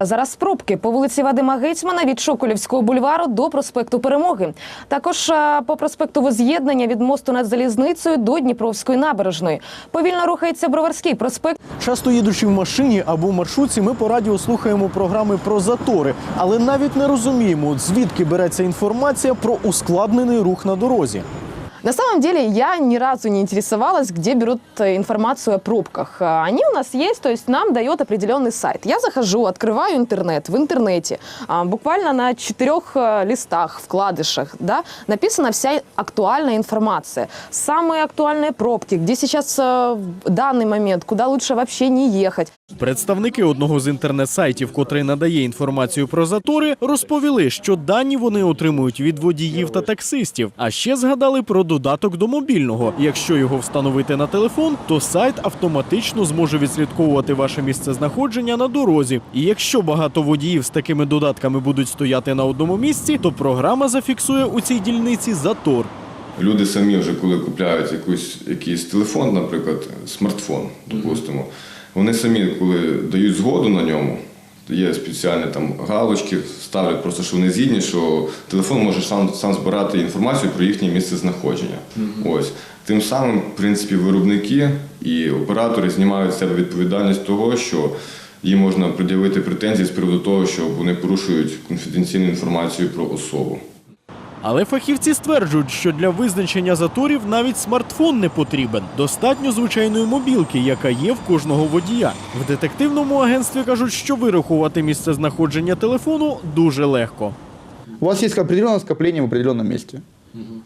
Зараз пробки по вулиці Вадима Гетьмана від Шоколівського бульвару до проспекту Перемоги. Також по проспекту Воз'єднання від мосту над залізницею до Дніпровської набережної. Повільно рухається Броварський проспект. Часто їдучи в машині або в маршрутці, ми по радіо слухаємо програми про затори, але навіть не розуміємо, звідки береться інформація про ускладнений рух на дорозі. На самом деле я ни разу не интересовалась, где берут э, информацию о пробках. А, Они у нас есть, то есть нам дает определенный сайт. Я захожу, открываю интернет. В интернете а, буквально на четырех э, листах, вкладышах, да, написана вся актуальная информация. Самые актуальные пробки, где сейчас э, в данный момент, куда лучше вообще не ехать. Представники одного з інтернет-сайтів, котрий надає інформацію про затори, розповіли, що дані вони отримують від водіїв та таксистів. А ще згадали про додаток до мобільного. Якщо його встановити на телефон, то сайт автоматично зможе відслідковувати ваше місце знаходження на дорозі. І якщо багато водіїв з такими додатками будуть стояти на одному місці, то програма зафіксує у цій дільниці затор. Люди самі вже коли купляють якийсь телефон, наприклад, смартфон, допустимо, вони самі, коли дають згоду на ньому, є спеціальні там галочки, ставлять просто, що вони згідні, що телефон може сам, сам збирати інформацію про їхнє місце знаходження. Ось. Тим самим, в принципі, виробники і оператори знімають з себе відповідальність того, що їм можна пред'явити претензії з приводу того, що вони порушують конфіденційну інформацію про особу. Але фахівці стверджують, що для визначення заторів навіть смартфон не потрібен. Достатньо звичайної мобілки, яка є в кожного водія. В детективному агентстві кажуть, що вирахувати місце знаходження телефону дуже легко. У вас есть определенное скопление в определенном месте.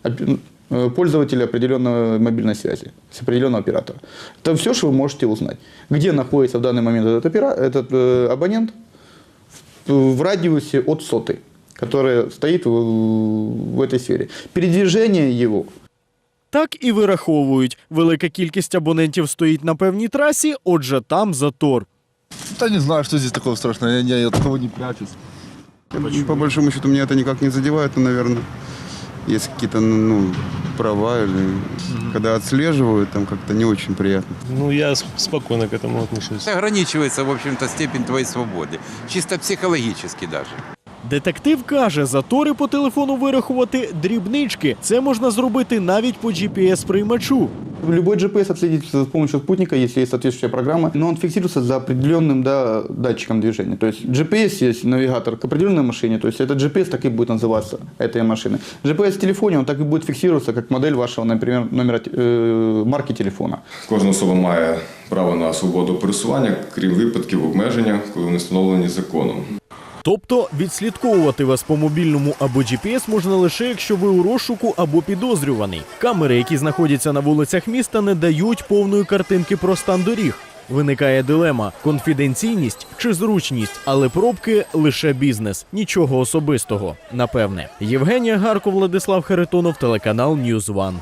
Опи- э, Пользователи определенной мобильной связи с определенного оператора. Это все, что вы можете узнать. Где находится в данный момент этот, опера- этот э, абонент в, в радиусе от сотой, которая стоит в, в этой сфере. Передвижение его Так і вираховують. Велика кількість абонентів стоїть на певній трасі, отже, там затор. Да не знаю, что здесь такого страшного. Я, я от такого не прячусь. По большому счету меня это никак не задевает, но, наверное, есть какие-то ну, права или когда отслеживают, там как-то не очень приятно. Ну, я с- спокойно к этому отношусь. ограничивается, в общем-то, степень твоей свободы. Чисто психологически даже. Детектив каже, затори по телефону вирахувати дрібнички. Це можна зробити навіть по GPS-приймачу. Любой GPS отследить с помощью спутника, если есть соответствующая программа, но он фиксируется за определенным да, датчиком движения. То есть GPS есть навигатор к определенной машине, то есть этот GPS так и будет называться, этой машины. GPS в телефоне, он так и будет фиксироваться как модель вашего, например, номера, те- э, марки телефона. Кожна особа має право на свободу пересування, крім випадків обмеження, коли вони встановлені законом. Тобто відслідковувати вас по мобільному або GPS можна лише якщо ви у розшуку або підозрюваний. Камери, які знаходяться на вулицях міста, не дають повної картинки про стан доріг. Виникає дилема: конфіденційність чи зручність, але пробки лише бізнес, нічого особистого. Напевне. Євгенія Гарко, Владислав Харитонов, телеканал News One.